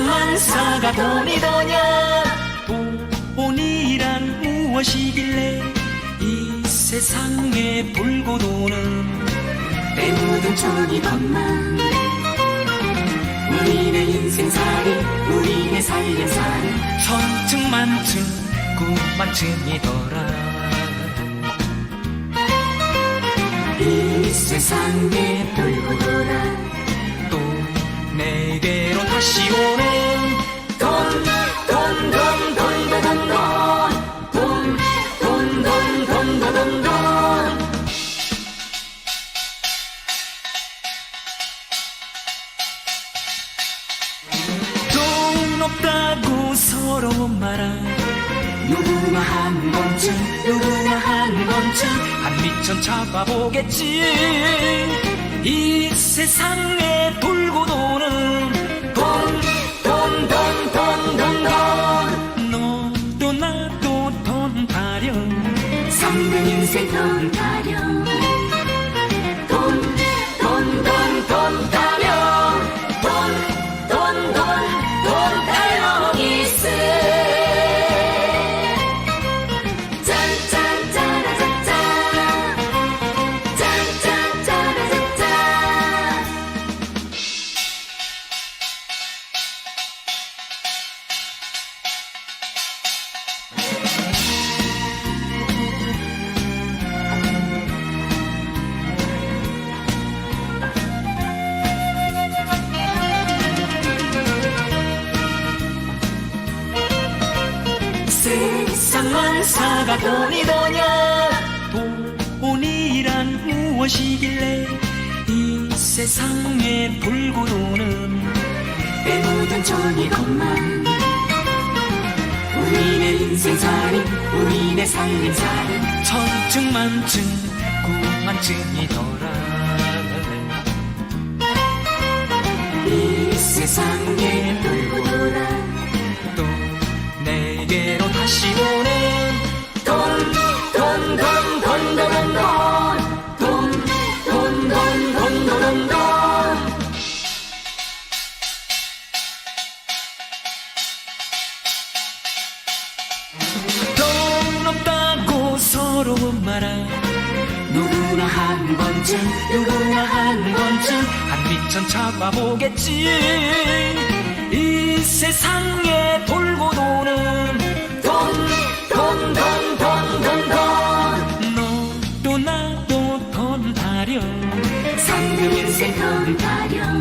세상만사가 돈이더냐? 돈이란 무엇이길래 이 세상에 돌고 도는? 내 모든 종이건만. 우리네 인생살이 우리네 살림살이 천층만층 구만층이더라. 이 세상에 돌고 돌아 또 내게로 다시 오 없다고 서로 말아. 누구나 한 번쯤, 누구나 한 번쯤 한 미천 잡아보겠지. 이 세상에 돌고 도는 돈, 돈, 돈, 돈, 돈, 돈. 너도 나도 돈 타령 삼는 인생 돈 타령 세상만사가 돈이더냐. 돈이란 무엇이길래 이 세상에 돌고 도는 내 모든 종이것만. 우리네 인생살이 우리네 살림살이 천층만층 구만층이더라. 이 세상에 돌 서로 말아. 누구나 한 번쯤, 누구나 한 번쯤 한 미천 잡아보겠지. 이 세상에 돌고 도는 돈, 돈, 돈, 돈, 돈, 돈. 너도 나도 돈 타령 상금 인생 돈 타령